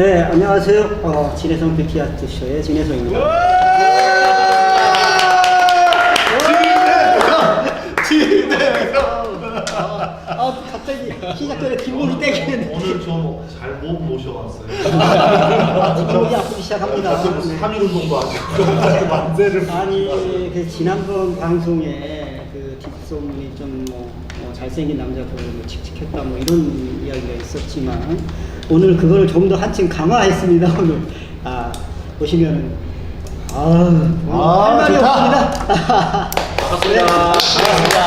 네, 안녕하세요. 어, 진해성 뷰티 아트 쇼의 진해성입니다. 아, 갑자기 시작 전에 뒷목이 떼기는 오늘 좀 잘 못 모셔왔어요. 뒷목이 아프기 시작합니다. 가끔 네. 3일 운동도 아니고 만세를. 아니, 그 지난번 방송에 그 뒷소문이 좀뭐 뭐 잘생긴 남자도 뭐 칙칙했다 뭐 이런 이야기가 있었지만 오늘 그거를 좀 더 한층 강화했습니다. 오늘 아 보시면은 아, 아, 할 말이 좋다. 없습니다. 반갑습니다.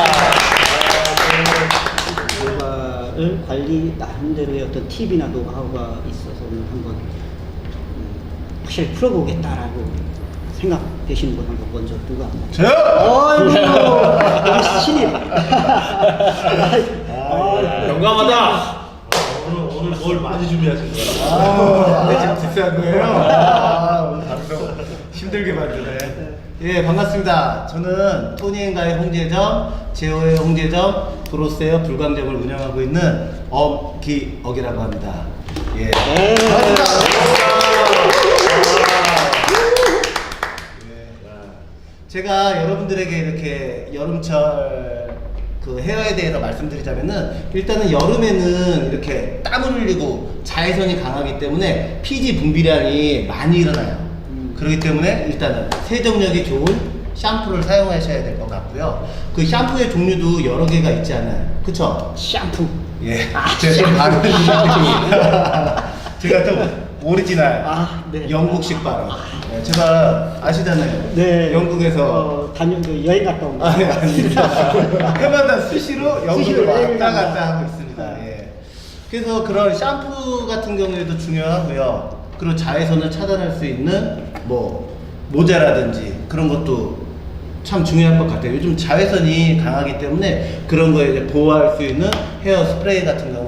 모발을 관리 나름대로의 어떤 팁이나 노하우가 있어서 오늘 한번 음, 확실히 풀어보겠다라고 생각되시는 분 한번 먼저 누가 저요! 어이구 우리 신입 아, 영광하다. 오늘 뭘 많이 준비하신 거예요? 아, 내 지금 뒷사한 거예요? 아, 오늘 방송 힘들게 만드네. 예, 반갑습니다. 저는 토니앤가의 홍제점, 제오의 홍제점, 브로스웨어 불광점을 운영하고 있는 엄기억이라고 합니다. 예. 네. 제가 여러분들에게 이렇게 여름철 그 헤어에 대해서 말씀드리자면은 일단은 여름에는 이렇게 땀을 흘리고 자외선이 강하기 때문에 피지 분비량이 많이 일어나요. 음. 그렇기 때문에 일단은 세정력이 좋은 샴푸를 사용하셔야 될 것 같고요. 그 샴푸의 종류도 여러 개가 있지 않아요. 그쵸? 샴푸 예. 아, 제가 좀 샴푸. 다른 샴푸. 제가 좀 오리지널 아, 네. 영국식 발음. 네, 제가 아시잖아요. 네 영국에서 어, 다녀 그 여행 갔다 온 거. 아니 아닙니다. 해마다 수시로 영국을 수시로 여행을 왔다. 갔다 하고 있습니다. 예. 그래서 그런 샴푸 같은 경우에도 중요하고요. 그리고 자외선을 차단할 수 있는 뭐 모자라든지 그런 것도 참 중요할 것 같아요. 요즘 자외선이 강하기 때문에 그런 거에 이제 보호할 수 있는 헤어 스프레이 같은 경우에도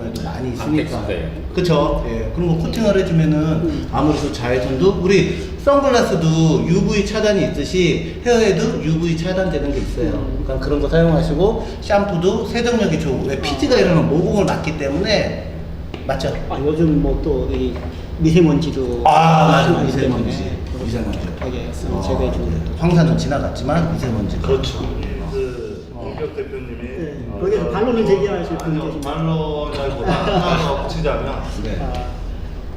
많이 있으니까. 스프레이. 그쵸? 예. 그런 거 코팅을 해주면은 음. 아무래도 자외선도 우리 선글라스도 UV 차단이 있듯이 헤어에도 UV 차단되는 게 있어요. 음. 그러니까 그런 거 사용하시고 샴푸도 세정력이 좋고 왜 피지가 이러면 모공을 막기 때문에 맞죠? 아 요즘 뭐 또 이 미세먼지도 아 맞아 미세먼지 미세먼지 되게 어, 주는 황사는 지나갔지만 미세먼지 그렇죠. 그 공격 대표님이 네, 어, 거기에서 반론을 제기하실 분 아니요, 계시나요? 반론이라기보다 하나 더 붙이자면 네.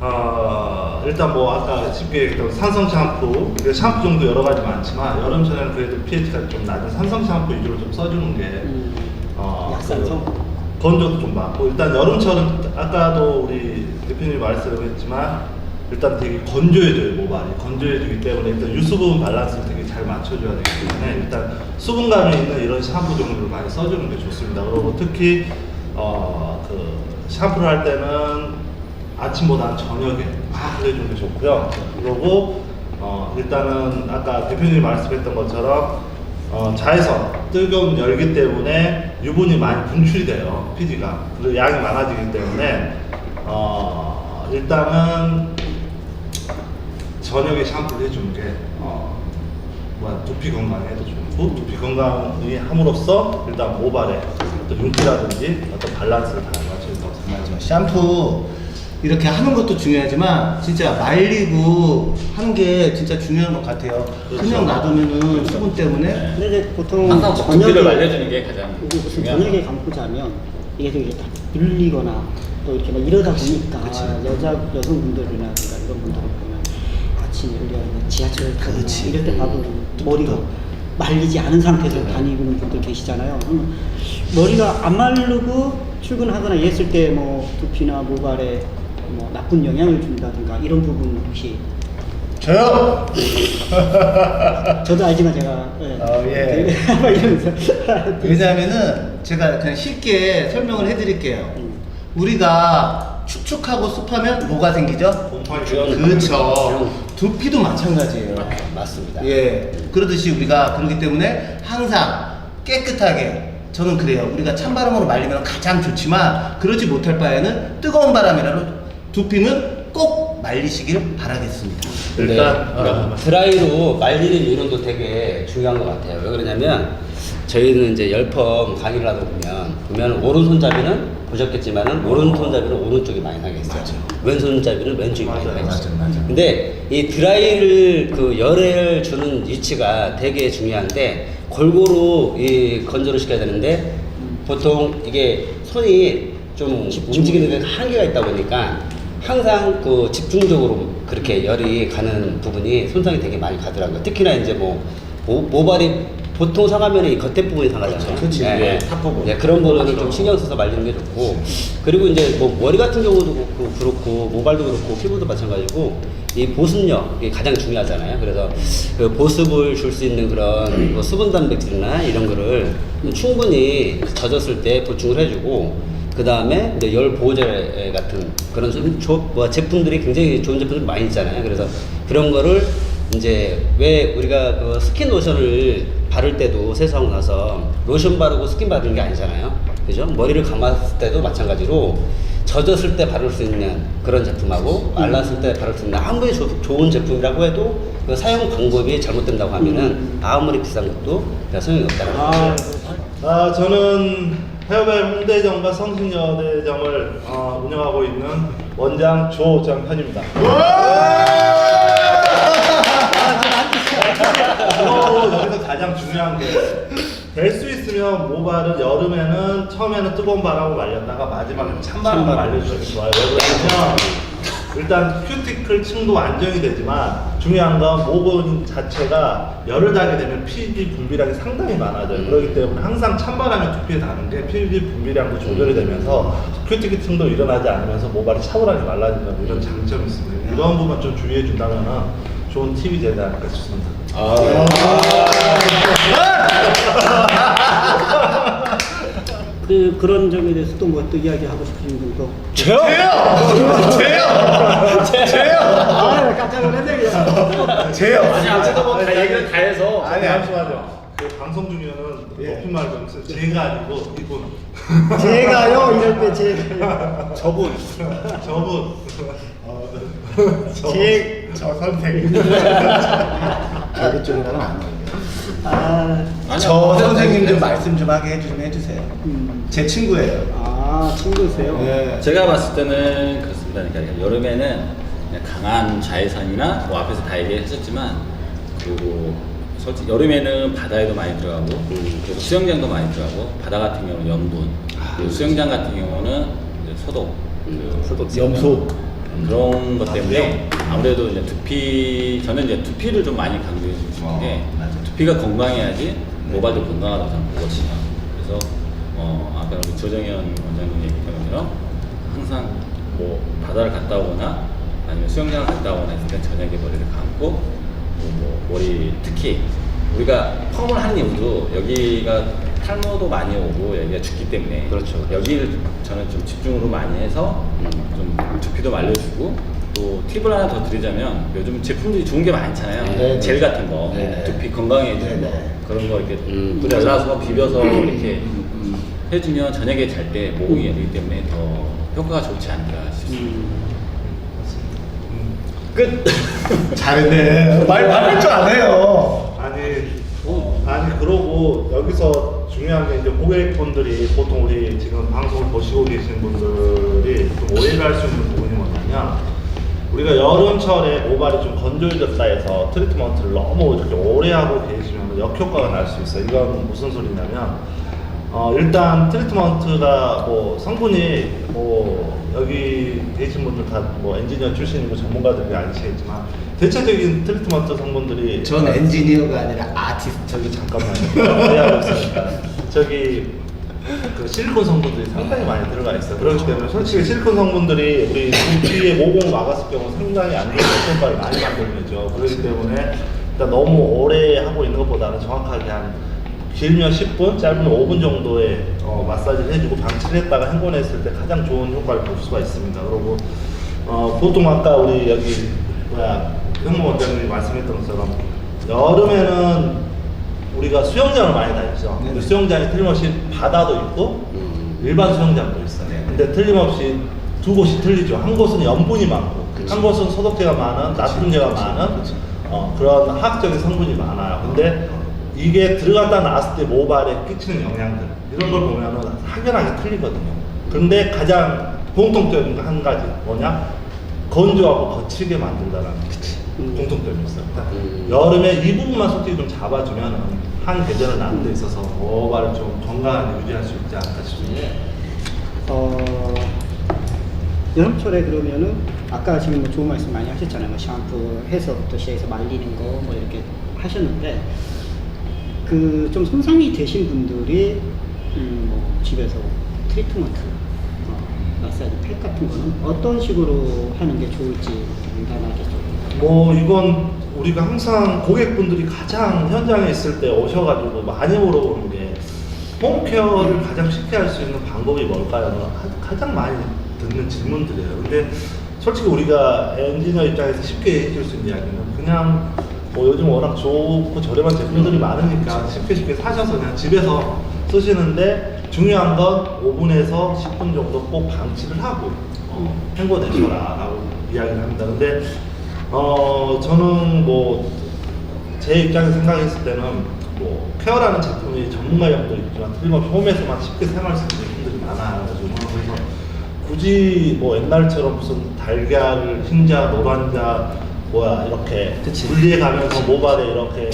아, 어, 일단 뭐 아까 쉽게 얘기했던 산성 샴푸, 그 샴푸 종도 여러 가지 많지만 여름철에는 그래도 pH가 좀 낮은 산성 샴푸 위주로 좀 써주는 게 음, 어, 약산성? 그 건조도 좀 많고 일단 여름철은 아까도 우리 대표님이 말씀했지만 일단 되게 건조해져요 모발이. 건조해지기 때문에 일단 유수분 밸런스를 되게 잘 맞춰줘야 되기 때문에 일단 수분감이 있는 이런 샴푸 종류를 많이 써주는 게 좋습니다. 그리고 특히 어 그 샴푸를 할 때는 아침보다는 저녁에 막 해주는 게 좋고요. 그리고 어 일단은 아까 대표님이 말씀했던 것처럼 어, 자외선, 뜨거운 열기 때문에 유분이 많이 분출이 돼요, PD가. 그리고 양이 많아지기 때문에, 어, 일단은 저녁에 샴푸를 해주는 게, 어, 뭐, 두피 건강에도 좋고, 두피 건강이 함으로써 일단 모발에 어떤 윤기라든지 어떤 밸런스를 다 맞춰준다고 생각합니다. 맞아. 샴푸 이렇게 하는 것도 중요하지만 진짜 말리고 하는 게 진짜 중요한 것 같아요. 그렇죠. 그냥 놔두면은 수분 때문에 근데 이제 보통 항상 두피를 말려주는 게 가장 이게 무슨 중요한 저녁에 감고 자면 이게 좀 이렇게 다 눌리거나 또 이렇게 막 이러다 보니까 그치. 여자 여성분들이나 그러니까 이런 분들을 아침에 우리가 지하철 타거나 그치. 이럴 때 봐도 머리가 말리지 않은 상태에서 다니는 분들 계시잖아요. 그러면 머리가 안 마르고 출근하거나 이랬을 때 뭐 두피나 모발에 뭐 나쁜 영향을 준다든가 이런 부분 혹시 저요. 저도 알지만 제가 예. 어, 예. 막 이러면서 왜냐하면은 제가 그냥 쉽게 설명을 해드릴게요. 음. 우리가 축축하고 습하면 뭐가 생기죠? 곰팡이 그렇죠. 두피도 마찬가지예요. 맞습니다. 예. 그러듯이 우리가 그렇기 때문에 항상 깨끗하게 저는 그래요. 우리가 찬바람으로 말리면 가장 좋지만 그러지 못할 바에는 뜨거운 바람이라도 두피는 꼭 말리시길 바라겠습니다. 일단, 네, 어, 드라이로 말리는 이론도 되게 중요한 것 같아요. 왜 그러냐면 저희는 이제 열펌 강의를 하다 보면 보면 오른손잡이는 보셨겠지만은 오른손잡이는 오른쪽이 많이 나겠어요. 왼손잡이는 왼쪽이 많이 맞아요, 나겠어요. 맞아요, 맞아요. 근데 이 드라이를 그 열을 주는 위치가 되게 중요한데 골고루 이 건조를 시켜야 되는데 보통 이게 손이 좀 움직이는 데 한계가 있다 보니까 항상 그 집중적으로 그렇게 열이 가는 부분이 손상이 되게 많이 가더라고요. 특히나 이제 뭐 모, 모발이 보통 상하면 이 겉에 부분이 상하잖아요. 그치, 예, 예, 탑 부분. 예, 그런 부분을 좀 신경 써서 말리는 게 좋고 그리고 이제 뭐 머리 같은 경우도 그렇고, 그렇고 모발도 그렇고 피부도 마찬가지고 이 보습력 이게 가장 중요하잖아요. 그래서 그 보습을 줄 수 있는 그런 뭐 수분 단백질이나 이런 거를 충분히 젖었을 때 보충을 해주고 그 다음에 이제 열 보호제 같은 그런 좀 조, 뭐 제품들이 굉장히 좋은 제품들 많이 있잖아요. 그래서 그런 거를 이제 왜 우리가 그 스킨 로션을 바를 때도 세수하고 나서 로션 바르고 스킨 바르는 게 아니잖아요. 그죠? 머리를 감았을 때도 마찬가지로 젖었을 때 바를 수 있는 그런 제품하고 말랐을 때 바를 수 있는 아무리 조- 좋은 제품이라고 해도 그 사용 방법이 잘못된다고 하면은 아무리 비싼 것도 그냥 소용이 없다는 아, 거죠. 아, 저는 헤어벨 홍대점과 성신여대점을 어, 운영하고 있는 원장 조정현입니다. 가장 중요한 게 될 수 있으면 모발은 여름에는 처음에는 뜨거운 바람으로 말렸다가 마지막에 찬바람으로 말려주시면 좋아요. 왜 그러냐면 일단 큐티클 층도 안정이 되지만 중요한 건 모근 자체가 열을 달게 되면 피지 분비량이 상당히 많아져요. 그렇기 때문에 항상 찬바람이 두피에 닿는 게 피지 분비량도 조절이 되면서 큐티클 층도 일어나지 않으면서 모발이 차분하게 말라진다는 이런 장점이 있습니다. 이런 부분 좀 주의해 준다면 좋은 팁이 되지 않을까 싶습니다. 그 그런 점에 대해서 또뭐또 이야기하고 싶은 분도. 제요! 제요! 제요! 아, 깜짝 놀랐네 그냥. 제요! 아니 어쨌든 뭐다 얘기를 다 해서 아니. 잠시만요. 그 방송 중에는 예. 높임말 좀 쓰세요. 제가 아니고 이분. 제가요 이럴 때 제가요. 저분. 저분. 제, 저 선생. 개그 쪽이랑은 안 맞아요. 아, 저 아니, 선생님 좀 아니, 말씀 좀 하게 해주면 해주세요. 음. 제 친구예요. 아 친구세요? 네. 제가 봤을 때는 그렇습니다. 그러니까 여름에는 그냥 강한 자외선이나 뭐 앞에서 다 얘기했었지만 그리고 솔직히 여름에는 바다에도 많이 들어가고 그리고 수영장도 많이 들어가고 바다 같은 경우는 염분 그리고 수영장 같은 경우는 이제 소독 그 소독. 염소. 그런 것 때문에 아무래도 이제 두피 저는 이제 두피를 좀 많이 강조해 주고 싶은 어, 맞아. 두피가 건강해야지 모발도 건강하다고 저는 보거든요. 그래서 어 아까 우리 조정현 원장님 얘기했던 것처럼 항상 뭐 바다를 갔다 오거나 아니면 수영장을 갔다 오거나 했을 때 저녁에 머리를 감고 또뭐 머리 특히 우리가 펌을 하는 이유도 여기가 탈모도 많이 오고 여기가 춥기 때문에 그렇죠. 여기를 저는 좀 집중으로 많이 해서 좀 두피도 말려주고 또 팁을 하나 더 드리자면 요즘 제품들이 좋은 게 많잖아요. 네, 젤 네. 같은 거 네. 두피 건강해지는 네, 거 네. 그런 거 이렇게 음, 발라서 비벼서 이렇게 해주면 저녁에 잘 때 모공이 열리기 때문에 더 효과가 좋지 않을까 싶습니다. 음. 끝. 잘했네. 말 많을 줄 아네요. 아니, 아니 그러고 여기서 중요한 게 이제 고객분들이 보통 우리 지금 방송을 보시고 계신 분들이 좀 오해를 할 수 있는 부분이 뭐냐면 우리가 여름철에 모발이 좀 건조해졌다 해서 트리트먼트를 너무 이렇게 오래 하고 계시면 역효과가 날 수 있어요. 이건 무슨 소리냐면 어, 일단 트리트먼트가 뭐 성분이 뭐 여기 계신 분들 다 뭐 엔지니어 출신이고 전문가들이 아시겠지만 대체적인 트리트먼트 성분들이 전 엔지니어가 아니라 아티스트. 저기 잠깐만요. 있으니까 저기 그 실리콘 성분들이 상당히 많이 들어가 있어요. 그렇기 때문에 솔직히 실리콘 성분들이 우리 두피의 모공 막았을 경우 상당히 안 좋은 효과를 많이 만들죠. 그렇기 때문에 일단 너무 오래 하고 있는 것보다는 정확하게 한 길면 10분, 짧으면 5분 정도의 어, 마사지를 해주고 방치를 했다가 헹궈냈을 때 가장 좋은 효과를 볼 수가 있습니다. 그리고 어, 보통 아까 우리 여기 뭐야 현무 원장님이 말씀했던 것처럼 여름에는 우리가 수영장을 많이 다니죠. 근데 수영장이 틀림없이 바다도 있고 음. 일반 수영장도 있어요. 네네. 근데 틀림없이 두 곳이 틀리죠. 한 곳은 염분이 많고, 그치. 한 곳은 소독제가 많은, 그치, 나트륨제가 그치, 많은 그치. 어, 그런 화학적인 성분이 많아요. 근데 이게 들어갔다 나왔을 때 모발에 끼치는 영향들 이런 걸 보면은 확연하게 틀리거든요. 근데 가장 공통적인 거한 가지 뭐냐? 건조하고 거칠게 만든다라는 음. 공통점이 있어요. 그러니까 음. 여름에 이 부분만 솔직히 좀 잡아주면은 한 계절은 나는 데 있어서 모발을 좀 건강하게 유지할 수 있지 않을까 싶습니다. 어, 여름철에 그러면은 아까 지금 뭐 좋은 말씀 많이 하셨잖아요. 뭐 샴푸 해서부터 시작해서 말리는 거 뭐 이렇게 하셨는데 그 좀 손상이 되신 분들이 음, 뭐 집에서 트리트먼트, 어, 마사지 팩 같은 거는 어떤 식으로 하는 게 좋을지 간단하게 좀. 뭐 이건 우리가 항상 고객분들이 가장 현장에 있을 때 오셔가지고 많이 물어보는 게 홈케어를 가장 쉽게 할 수 있는 방법이 뭘까요? 가- 가장 많이 듣는 질문들이에요. 근데 솔직히 우리가 엔지니어 입장에서 쉽게 해줄 수 있는 이야기는 그냥 뭐 요즘 워낙 좋고 저렴한 제품들이 많으니까 쉽게 쉽게 사셔서 그냥 집에서 쓰시는데 중요한 건 5분에서 10분 정도 꼭 방치를 하고 어, 헹궈내셔라 라고 이야기를 합니다. 근데 어 저는 뭐 제 입장에서 생각했을 때는 뭐 케어라는 제품이 전문가 용도 있지만 틀림없이 홈에서만 쉽게 사용할 수 있는 제품들이. 요즘은 그래서 굳이 뭐 옛날처럼 무슨 달걀을 흰자, 노란자 뭐야 이렇게 그치. 분리해 가면서 모발에 이렇게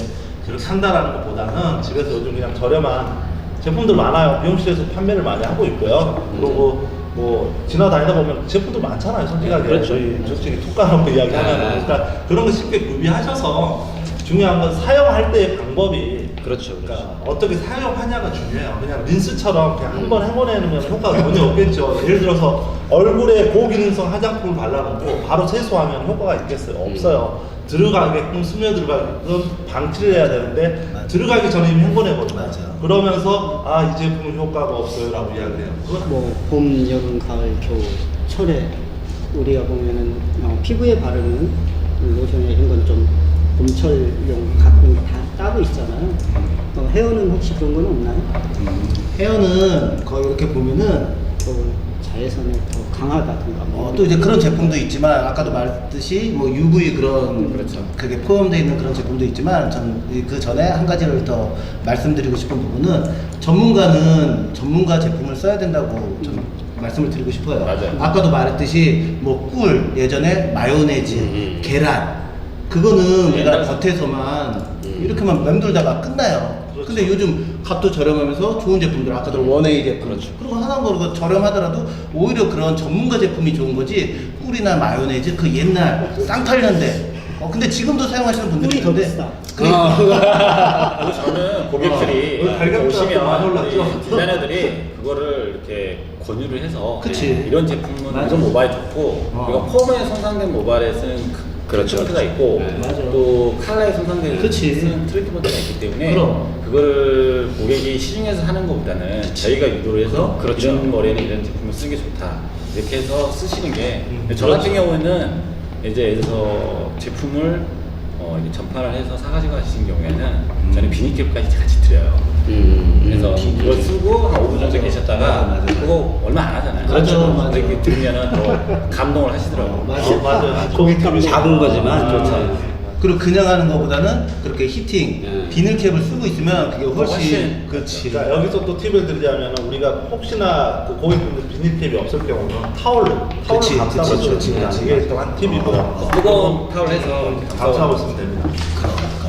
이렇게 산다라는 것보다는 집에서 요즘 그냥 저렴한 제품들 많아요. 미용실에서 판매를 많이 하고 있고요. 그리고 뭐 지나다니다 보면 제품들 많잖아요. 솔직하게 그렇죠. 저희 솔직히 툭 까놓고 이야기하면 네. 그러니까 그런 거 쉽게 구비하셔서 중요한 건 사용할 때의 방법이 그렇죠, 그렇죠. 그러니까 어떻게 사용하냐가 중요해요. 그냥 린스처럼 그냥 한 번 해보내면 효과가 전혀 없겠죠. 예를 들어서 얼굴에 고기능성 화장품을 발라놓고 바로 세수하면 효과가 있겠어요? 없어요. 들어가게끔 스며 들어가게끔 방치를 해야 되는데 맞아요. 들어가기 전에 이미 헹궈내거든요. 맞아요. 그러면서 아 이 제품은 효과가 없어요라고 이야기를 해요. 그건 뭐 봄, 여름, 가을, 겨울, 철에 우리가 보면은 어, 피부에 바르는 로션에 이런 건 좀 봄철용 가끔 다 따로 있잖아요. 어, 헤어는 혹시 그런 건 없나요? 헤어는 거의 이렇게 보면은 더 자외선에 더 강하다든가 뭐 어, 또 이제 그런 제품도 있지만 아까도 말했듯이 뭐 UV 그런 그렇죠. 그게 포함되어 있는 그런 제품도 있지만 전그 전에 한 가지를 더 말씀드리고 싶은 부분은 전문가는 전문가 제품을 써야 된다고 좀 말씀을 드리고 싶어요. 맞아요. 아까도 말했듯이 뭐 꿀 예전에 마요네즈, 음. 계란 그거는 우리가 옛날- 겉에서만 음. 이렇게만 맴돌다가 끝나요. 그렇죠. 근데 요즘 값도 저렴하면서 좋은 제품들 아까도 원웨이 제품 그렇죠. 그리고 하나 거로 저렴하더라도 오히려 그런 전문가 제품이 좋은 거지 꿀이나 마요네즈 그 옛날 쌍팔년대 어 근데 지금도 사용하시는 분들이 있는데. 그러니까 그리고 저는 고객들이 어, 달걀 오시면? 우리 디자이너들이 그거를 이렇게 권유를 해서 그치. 이런 제품은 맞아. 이런 모발에 좋고 어. 우리가 폼에 손상된 모발에 쓰는 그 그렇죠. 트리트먼트가 있고 네. 맞아. 또 칼라에 손상된 그치. 쓰는 트리트먼트가 있기 때문에 그럼. 그거를 고객이 시중에서 하는 것보다는 저희가 유도를 해서 그렇죠. 이런 머리에는 이런 제품을 쓰는 게 좋다 이렇게 해서 쓰시는 게 음, 저 같은 그렇죠. 경우에는 이제 여기서 제품을 어, 이제 전파를 해서 사가지고 가시는 경우에는 저는 비니캡까지 같이 드려요. 음. 그래서 비닐. 그걸 쓰고 한 5분 정도 계셨다가 맞아, 맞아. 그거 얼마 안 하잖아요. 그렇죠, 맞아. 근데 이렇게 들으면 더 감동을 하시더라고요. 맞아. 어, 맞아요. 고객 작은 거지만 아, 그렇죠. 그리고 그냥 하는 것보다는 그렇게 히팅 네. 비닐캡을 쓰고 있으면 그게 훨씬, 훨씬. 그렇지 그러니까 여기서 또 팁을 드리자면 우리가 혹시나 그 고객분들 비닐캡이 없을 경우는 타올로 타올로 그치, 감싸고 그치, 쓰면 그치, 됩니다. 그치. 이게 또한 팁이고요. 뜨거운 타월 해서 이렇게 감싸고 쓰면 됩니다.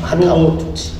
한 그리고 타올 좋지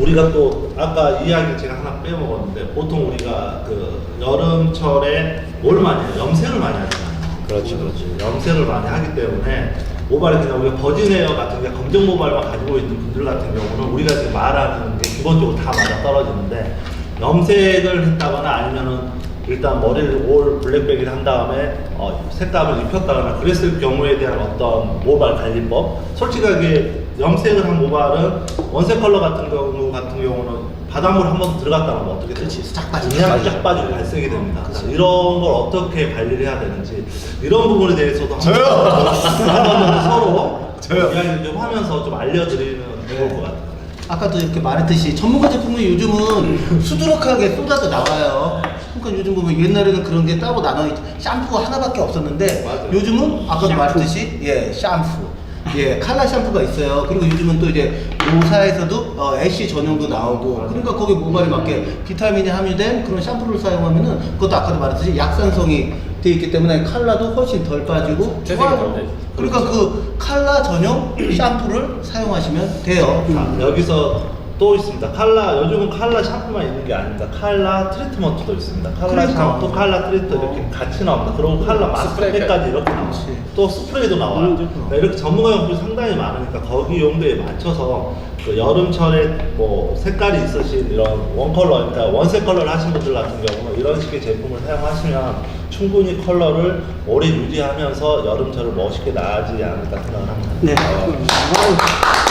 우리가 또 아까 이야기 제가 하나 빼먹었는데 보통 우리가 그 여름철에 뭘 많이 해요? 염색을 많이 하잖아요. 그렇죠, 그렇죠. 염색을 많이 하기 때문에 모발이 그냥 우리가 버진 헤어 같은 게 검정 모발만 가지고 있는 분들 같은 경우는 우리가 지금 말하는 게 기본적으로 다 맞아 떨어지는데 염색을 했다거나 아니면은 일단 머리를 올 블랙백을 한 다음에 어, 색감을 입혔다거나 그랬을 경우에 대한 어떤 모발 관리법 솔직하게 염색을 한 모발은 원색 컬러 같은 경우 같은 경우는 바닷물 한 번 들어갔다 나면 어떻게 되지? 싹 빠지죠. 그냥. 쫙 빠지고 발색이 됩니다. 그치. 이런 걸 어떻게 관리를 해야 되는지 이런 부분에 대해서도 저요! 한번 서로 저요! 이야기를 좀 하면서 좀 알려드리면 좋을 것 같아요. 아까도 이렇게 말했듯이 전문가 제품은 요즘은 수두룩하게 쏟아져 나와요. 그러니까 요즘 보면 옛날에는 그런 게 따로 나눠 있 샴푸가 하나밖에 없었는데 맞아요. 요즘은 아까도 샴푸. 말했듯이 예 샴푸 예 칼라 샴푸가 있어요. 그리고 요즘은 또 이제 모사에서도 어, 애쉬 전용도 나오고 그러니까 거기 모발에 맞게 비타민이 함유된 그런 샴푸를 사용하면은 그것도 아까도 말했듯이 약산성이 돼 있기 때문에 칼라도 훨씬 덜 빠지고 재생이 좋아요. 덜 되죠. 그러니까 그 칼라 전용 샴푸를 사용하시면 돼요. 자, 여기서 또 있습니다. 칼라 요즘은 칼라 샴푸만 있는 게 아닙니다. 칼라 트리트먼트도 있습니다. 칼라 그러니까. 샴푸, 칼라 트리트 이렇게 같이 나옵니다. 그리고 칼라. 마스크까지 이렇게 나와요. 그렇지. 또 스프레이도 나와요. 음. 네, 이렇게 전문가 용품이 상당히 많으니까 거기 용도에 맞춰서 그 여름철에 뭐 색깔이 있으신 이런 원 컬러, 그러니까 원색 컬러를 하신 분들 같은 경우는 이런 식의 제품을 사용하시면 충분히 컬러를 오래 유지하면서 여름철을 멋있게 나지 않을까 생각을 합니다. 네. 어?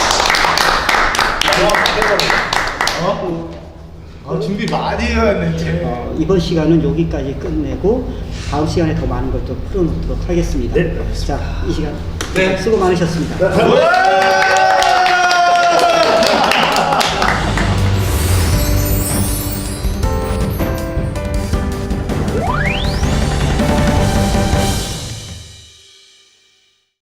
어, 준비 많이 해왔네. 어, 이번 시간은 여기까지 끝내고 다음 시간에 더 많은 걸또 풀어놓도록 하겠습니다. 네, 알겠습니다. 자, 이 시간 네. 수고 많으셨습니다. 네.